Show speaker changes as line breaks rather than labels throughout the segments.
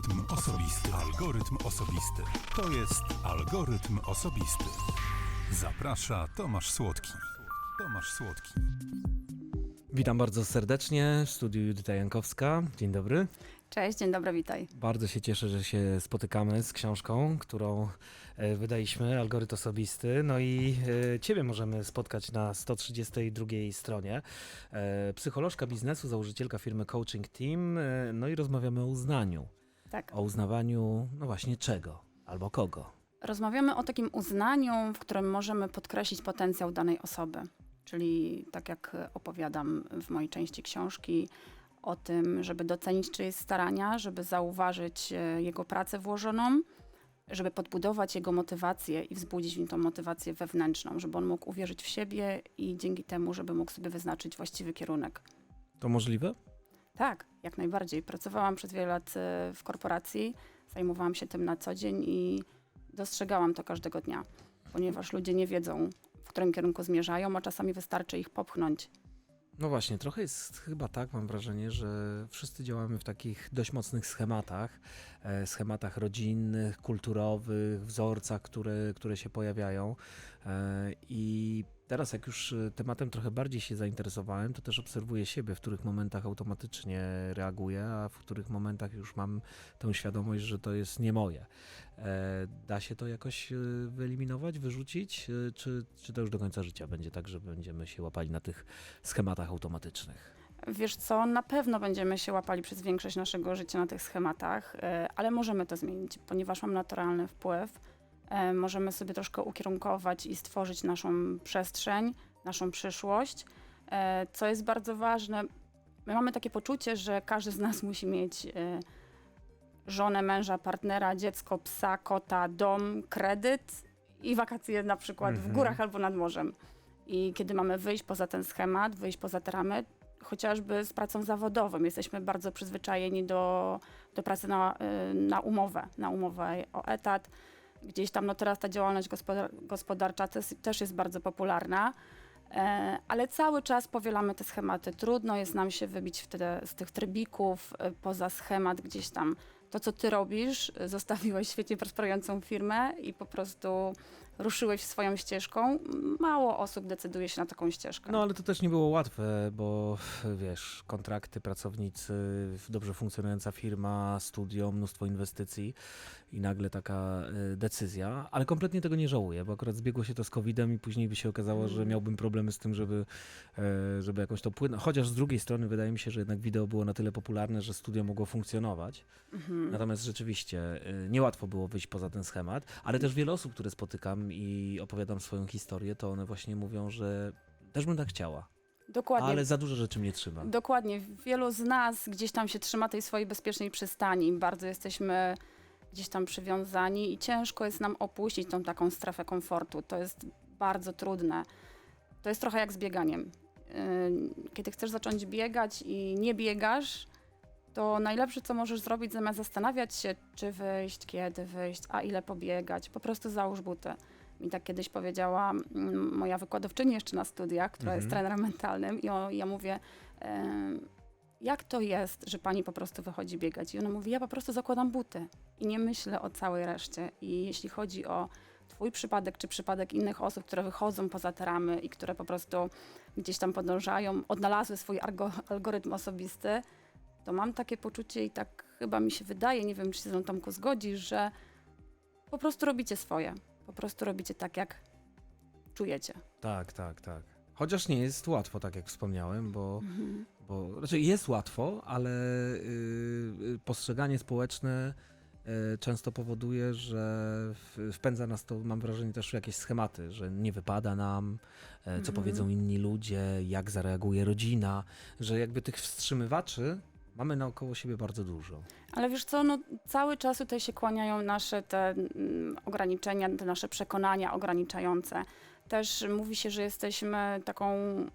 Algorytm osobisty. Algorytm osobisty. To jest algorytm osobisty. Zaprasza Tomasz Słodki. Tomasz Słodki.
Witam bardzo serdecznie w studiu Judyta Jankowska. Dzień dobry.
Cześć, dzień dobry, witaj.
Bardzo się cieszę, że się spotykamy z książką, którą e, wydaliśmy, Algorytm Osobisty. No i e, Ciebie możemy spotkać na 132 stronie. E, Psycholożka biznesu, założycielka firmy Coaching Team. No i rozmawiamy o uznaniu.
Tak.
O uznawaniu, no właśnie czego albo kogo.
Rozmawiamy o takim uznaniu, w którym możemy podkreślić potencjał danej osoby. Czyli tak jak opowiadam w mojej części książki, o tym, żeby docenić czyjeś starania, żeby zauważyć e, jego pracę włożoną, żeby podbudować jego motywację i wzbudzić w nim tą motywację wewnętrzną, żeby on mógł uwierzyć w siebie i dzięki temu, żeby mógł sobie wyznaczyć właściwy kierunek.
To możliwe?
Tak, jak najbardziej. Pracowałam przez wiele lat e, w korporacji, zajmowałam się tym na co dzień i dostrzegałam to każdego dnia, ponieważ ludzie nie wiedzą, w którym kierunku zmierzają, a czasami wystarczy ich popchnąć.
No właśnie, trochę jest chyba tak, mam wrażenie, że wszyscy działamy w takich dość mocnych schematach, e, schematach rodzinnych, kulturowych, wzorcach, które, które się pojawiają. E, I teraz, jak już e, tematem trochę bardziej się zainteresowałem, to też obserwuję siebie, w których momentach automatycznie reaguję, a w których momentach już mam tą świadomość, że to jest nie moje. E, Da się to jakoś e, wyeliminować, wyrzucić, e, czy, czy to już do końca życia będzie tak, że będziemy się łapali na tych schematach automatycznych?
Wiesz co, na pewno będziemy się łapali przez większość naszego życia na tych schematach, e, ale możemy to zmienić, ponieważ mam naturalny wpływ. E, Możemy sobie troszkę ukierunkować i stworzyć naszą przestrzeń, naszą przyszłość. E, Co jest bardzo ważne, my mamy takie poczucie, że każdy z nas musi mieć e, żonę, męża, partnera, dziecko, psa, kota, dom, kredyt i wakacje na przykład w
Mhm.
górach albo nad morzem. I kiedy mamy wyjść poza ten schemat, wyjść poza te ramy, chociażby z pracą zawodową, jesteśmy bardzo przyzwyczajeni do, do pracy na, na umowę, na umowę o etat. Gdzieś tam, no teraz ta działalność gospodar gospodarcza też, jest bardzo popularna, e, ale cały czas powielamy te schematy. Trudno jest nam się wybić te, z tych trybików e, poza schemat gdzieś tam. To, co ty robisz, e, zostawiłeś świetnie prosperującą firmę i po prostu ruszyłeś swoją ścieżką. Mało osób decyduje się na taką ścieżkę.
No ale to też nie było łatwe, bo wiesz, kontrakty, pracownicy, dobrze funkcjonująca firma, studio, mnóstwo inwestycji i nagle taka y, decyzja, ale kompletnie tego nie żałuję, bo akurat zbiegło się to z COVID-em i później by się okazało, że miałbym problemy z tym, żeby, e, żeby jakoś to płynąć. Chociaż z drugiej strony wydaje mi się, że jednak wideo było na tyle popularne, że studio mogło funkcjonować.
Mhm.
Natomiast rzeczywiście y, niełatwo było wyjść poza ten schemat, ale też wiele osób, które spotykam i opowiadam swoją historię, to one właśnie mówią, że też bym tak chciała,
Dokładnie.
ale za dużo rzeczy mnie trzyma.
Dokładnie. Wielu z nas gdzieś tam się trzyma tej swojej bezpiecznej przystani. Bardzo jesteśmy gdzieś tam przywiązani i ciężko jest nam opuścić tą taką strefę komfortu. To jest bardzo trudne. To jest trochę jak z bieganiem. Yy, Kiedy chcesz zacząć biegać i nie biegasz, to najlepsze, co możesz zrobić, zamiast zastanawiać się, czy wyjść, kiedy wyjść, a ile pobiegać, po prostu załóż buty. Mi tak kiedyś powiedziała mm, moja wykładowczyni jeszcze na studiach, która jest
Mhm.
trenerem mentalnym i o, ja mówię, jak to jest, że pani po prostu wychodzi biegać? I ona mówi, ja po prostu zakładam buty i nie myślę o całej reszcie. I jeśli chodzi o twój przypadek, czy przypadek innych osób, które wychodzą poza te ramy i które po prostu gdzieś tam podążają, odnalazły swój algorytm osobisty, to mam takie poczucie i tak chyba mi się wydaje, nie wiem, czy się ze mną Tomku zgodzisz, że po prostu robicie swoje. Po prostu robicie tak, jak czujecie.
Tak, tak, tak. Chociaż nie jest łatwo, tak jak wspomniałem, bo,
Mhm.
bo raczej jest łatwo, ale y, y, postrzeganie społeczne y, często powoduje, że w- wpędza nas to, mam wrażenie, też w jakieś schematy, że nie wypada nam, e, co
Mhm.
powiedzą inni ludzie, jak zareaguje rodzina, że jakby tych wstrzymywaczy mamy naokoło siebie bardzo dużo.
Ale wiesz co, no, cały czas tutaj się kłaniają nasze te mm, ograniczenia, te nasze przekonania ograniczające. Też mówi się, że jesteśmy taką mm,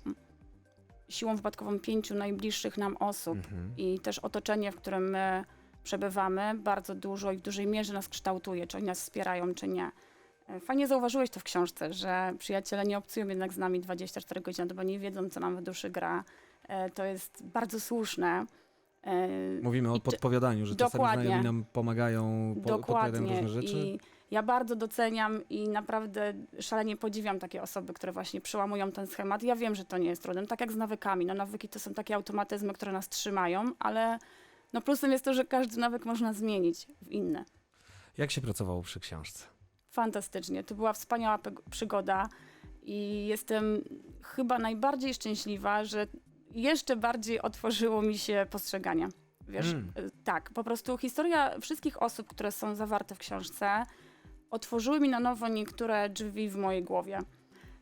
siłą wypadkową pięciu najbliższych nam osób
Mhm.
i też otoczenie, w którym my przebywamy, bardzo dużo i w dużej mierze nas kształtuje, czy oni nas wspierają, czy nie. E, Fajnie zauważyłeś to w książce, że przyjaciele nie obcują jednak z nami 24 godziny, bo nie wiedzą, co nam w duszy gra. E, To jest bardzo słuszne. E,
Mówimy o podpowiadaniu, że czasami
Dokładnie.
znajomi nam pomagają, po, podpowiadają różne rzeczy.
I ja bardzo doceniam i naprawdę szalenie podziwiam takie osoby, które właśnie przełamują ten schemat. Ja wiem, że to nie jest trudne. Tak jak z nawykami. No, nawyki to są takie automatyzmy, które nas trzymają, ale no plusem jest to, że każdy nawyk można zmienić w inny.
Jak się pracowało przy książce?
Fantastycznie. To była wspaniała przygoda i jestem chyba najbardziej szczęśliwa, że jeszcze bardziej otworzyło mi się postrzeganie. Wiesz,
Mm.
y, tak, po prostu historia wszystkich osób, które są zawarte w książce, otworzyły mi na nowo niektóre drzwi w mojej głowie.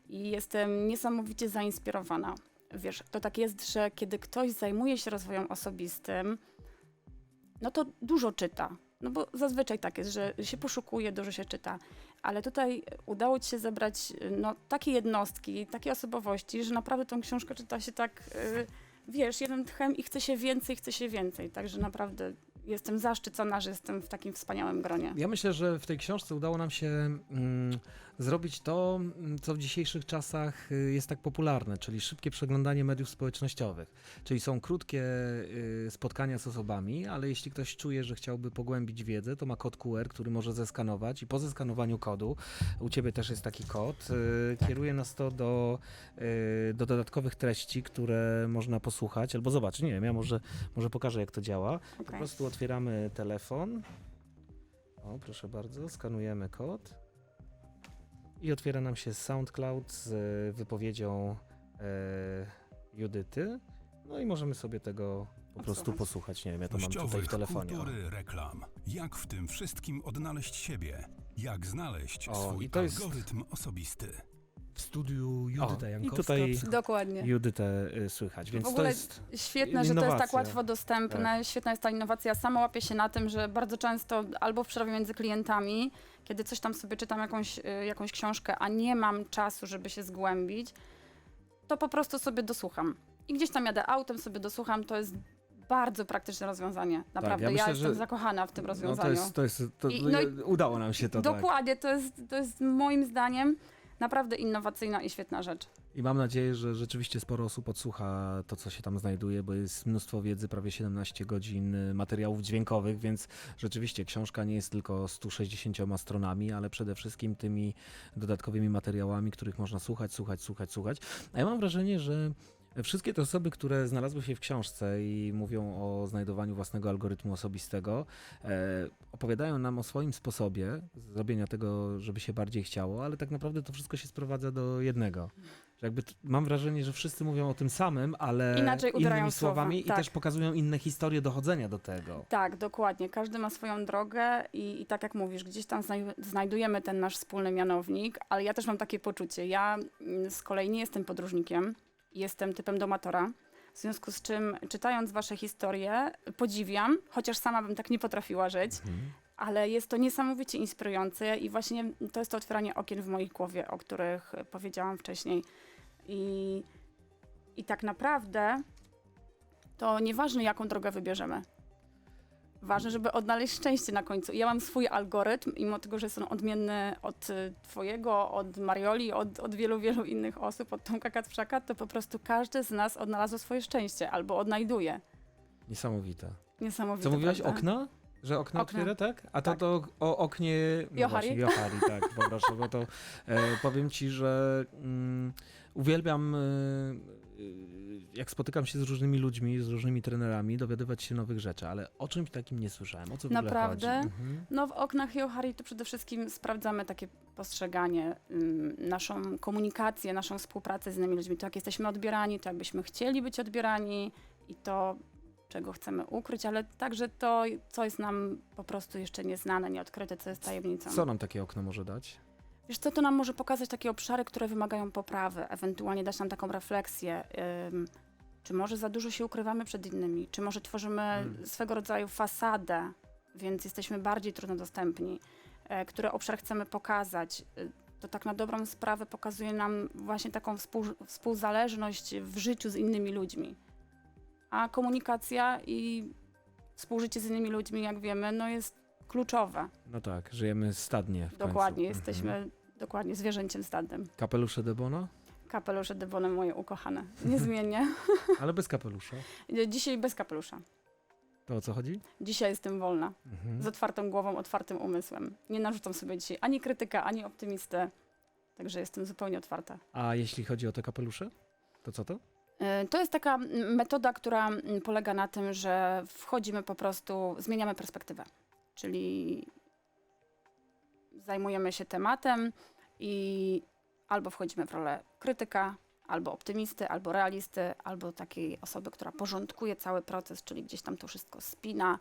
I jestem niesamowicie zainspirowana. Wiesz, to tak jest, że kiedy ktoś zajmuje się rozwojem osobistym, no to dużo czyta. No bo zazwyczaj tak jest, że się poszukuje, dużo się czyta. Ale tutaj udało ci się zebrać no, takie jednostki, takie osobowości, że naprawdę tą książkę czyta się tak, y, wiesz, jednym tchem i chce się więcej, chce się więcej. Także naprawdę jestem zaszczycona, że jestem w takim wspaniałym gronie.
Ja myślę, że w tej książce udało nam się mm, zrobić to, mm, co w dzisiejszych czasach y, jest tak popularne, czyli szybkie przeglądanie mediów społecznościowych. Czyli są krótkie y, spotkania z osobami, ale jeśli ktoś czuje, że chciałby pogłębić wiedzę, to ma kod QR, który może zeskanować i po zeskanowaniu kodu, u ciebie też jest taki kod, y, kieruje nas to do, do dodatkowych treści, które można posłuchać albo zobaczyć. Nie wiem, ja może, może pokażę, jak to działa. Po
Okej.
prostu otwieramy telefon. O, proszę bardzo, skanujemy kod. I otwiera nam się SoundCloud z e, wypowiedzią e, Judyty. No i możemy sobie tego po prostu posłuchać. Nie wiem, ja to mam tutaj w telefonie.
kultury, reklam. Jak w tym wszystkim odnaleźć siebie? Jak znaleźć
O,
swój
i to jest-
algorytm osobisty?
W studiu Judyta
I
Jankowska.
tutaj dokładnie.
Judytę y, słychać, więc
W
to
ogóle
jest...
Świetne, że to jest tak
Innowacja.
łatwo dostępne. Świetna jest ta innowacja. Sama łapię się na tym, że bardzo często albo w przerwie między klientami, kiedy coś tam sobie czytam, jakąś, y, jakąś książkę, a nie mam czasu, żeby się zgłębić, to po prostu sobie dosłucham. I gdzieś tam jadę autem, sobie dosłucham. To jest bardzo praktyczne rozwiązanie. Naprawdę.
ja
ja
myślę,
jestem
że-
zakochana w tym
No
rozwiązaniu.
to jest, to jest, to,
I- no i-
udało nam się to tak.
Dokładnie. To, jest, to jest moim zdaniem naprawdę innowacyjna i świetna rzecz.
I mam nadzieję, że rzeczywiście sporo osób odsłucha to, co się tam znajduje, bo jest mnóstwo wiedzy, prawie 17 godzin y, materiałów dźwiękowych, więc rzeczywiście książka nie jest tylko 160 stronami, ale przede wszystkim tymi dodatkowymi materiałami, których można słuchać, słuchać, słuchać, słuchać. A ja mam wrażenie, że Wszystkie te osoby, które znalazły się w książce i mówią o znajdowaniu własnego algorytmu osobistego, e, opowiadają nam o swoim sposobie zrobienia tego, żeby się bardziej chciało, ale tak naprawdę to wszystko się sprowadza do jednego. Że jakby mam wrażenie, że wszyscy mówią o tym samym, ale
Inaczej
innymi
słowa,
słowami i
tak.
też pokazują inne historie dochodzenia do tego.
Tak, dokładnie. Każdy ma swoją drogę i, i tak jak mówisz, gdzieś tam znaj- znajdujemy ten nasz wspólny mianownik, ale ja też mam takie poczucie. Ja mm, z kolei nie jestem podróżnikiem, jestem typem domatora. W związku z czym, czytając wasze historie, podziwiam, chociaż sama bym tak nie potrafiła żyć, ale jest to niesamowicie inspirujące i właśnie to jest to otwieranie okien w mojej głowie, o których powiedziałam wcześniej. I, i tak naprawdę to nieważne, jaką drogę wybierzemy. Ważne, żeby odnaleźć szczęście na końcu. Ja mam swój algorytm, mimo tego, że jest on odmienny od y, twojego, od Marioli, od, od wielu, wielu innych osób, od Tomka Kacprzaka, to po prostu każdy z nas odnalazł swoje szczęście albo odnajduje.
Niesamowite.
Niesamowite,
Co mówiłaś,
prawda?
okna? Że okno
Okna.
otwiera, tak? A to,
Tak.
to o oknie... No
Johari?
właśnie, Johari, tak, poproszę, bo to e, powiem ci, że mm, uwielbiam, e, jak spotykam się z różnymi ludźmi, z różnymi trenerami, dowiadywać się nowych rzeczy, ale o czymś takim nie słyszałem. O co w ogóle
Naprawdę?
chodzi? Mhm.
No w oknach Johari to przede wszystkim sprawdzamy takie postrzeganie, ym, naszą komunikację, naszą współpracę z innymi ludźmi. To jak jesteśmy odbierani, to jakbyśmy chcieli być odbierani i to, czego chcemy ukryć, ale także to, co jest nam po prostu jeszcze nieznane, nieodkryte, co jest tajemnicą.
Co nam takie okno może dać?
Wiesz co, to nam może pokazać takie obszary, które wymagają poprawy, ewentualnie dać nam taką refleksję. Ym, czy może za dużo się ukrywamy przed innymi? Czy może tworzymy
Mm.
swego rodzaju fasadę, więc jesteśmy bardziej trudno dostępni? E, który obszar chcemy pokazać? Y, To tak na dobrą sprawę pokazuje nam właśnie taką współ, współzależność w życiu z innymi ludźmi. A komunikacja i współżycie z innymi ludźmi, jak wiemy, no jest kluczowe.
No tak, żyjemy stadnie w
Dokładnie,
końcu.
jesteśmy
Mhm.
dokładnie zwierzęciem stadnym.
Kapelusze de Bono?
Kapelusze Dybone moje ukochane. Niezmiennie.
Ale bez kapelusza.
Dzisiaj bez kapelusza.
To o co chodzi?
Dzisiaj jestem wolna.
Mhm.
Z otwartą głową, otwartym umysłem. Nie narzucam sobie dzisiaj ani krytyka, ani optymisty. Także jestem zupełnie otwarta.
A jeśli chodzi o te kapelusze, to co to?
Y, To jest taka metoda, która polega na tym, że wchodzimy po prostu, zmieniamy perspektywę. Czyli zajmujemy się tematem i albo wchodzimy w rolę krytyka, albo optymisty, albo realisty, albo takiej osoby, która porządkuje cały proces, czyli gdzieś tam to wszystko spina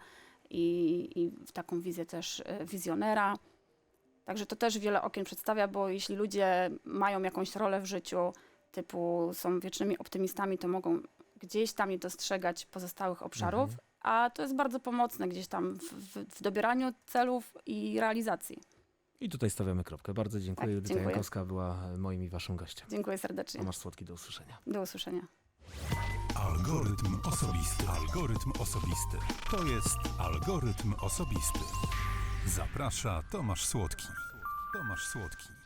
i, i w taką wizję też y, wizjonera. Także to też wiele okien przedstawia, bo jeśli ludzie mają jakąś rolę w życiu, typu są wiecznymi optymistami, to mogą gdzieś tam nie dostrzegać pozostałych obszarów,
Mhm.
A to jest bardzo pomocne gdzieś tam w, w, w dobieraniu celów i realizacji.
I tutaj stawiamy kropkę. Bardzo dziękuję.
Tak,
Judyta
dziękuję.
Jankowska była moim i waszym gościem.
Dziękuję serdecznie.
Tomasz Słodki, do usłyszenia.
Do usłyszenia.
Algorytm osobisty. Algorytm osobisty. To jest algorytm osobisty. Zaprasza Tomasz Słodki. Tomasz Słodki.